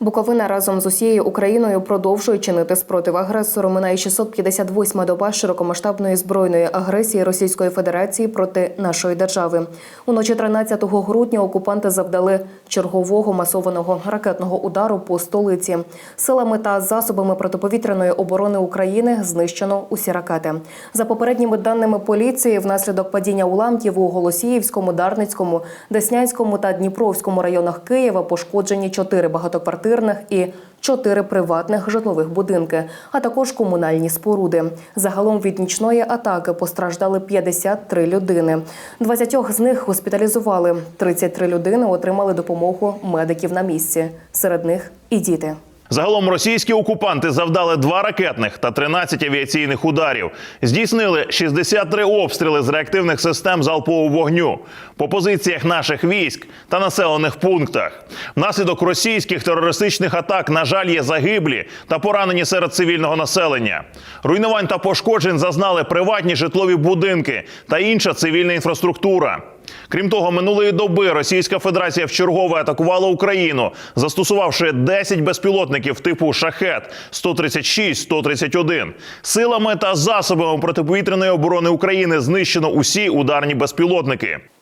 Буковина разом з усією Україною продовжує чинити спротив агресору. Минає 658-ма доба широкомасштабної збройної агресії Російської Федерації проти нашої держави. Уночі 13 грудня окупанти завдали чергового масованого ракетного удару по столиці. Силами та засобами протиповітряної оборони України знищено усі ракети. За попередніми даними поліції, внаслідок падіння уламків у Голосіївському, Дарницькому, Деснянському та Дніпровському районах Києва пошкоджені чотири багатоквартирних і чотири приватних житлових будинки, а також комунальні споруди. Загалом від нічної атаки постраждали 53 людини. 20 з них госпіталізували. 33 людини отримали допомогу медиків на місці. Серед них і діти. Загалом російські окупанти завдали два ракетних та 13 авіаційних ударів. Здійснили 63 обстріли з реактивних систем залпового вогню по позиціях наших військ та населених пунктах. Внаслідок російських терористичних атак, на жаль, є загиблі та поранені серед цивільного населення. Руйнувань та пошкоджень зазнали приватні житлові будинки та інша цивільна інфраструктура. Крім того, минулої доби Російська Федерація вчергове атакувала Україну, застосувавши 10 безпілотників типу шахет 136-131. Силами та засобами протиповітряної оборони України знищено усі ударні безпілотники.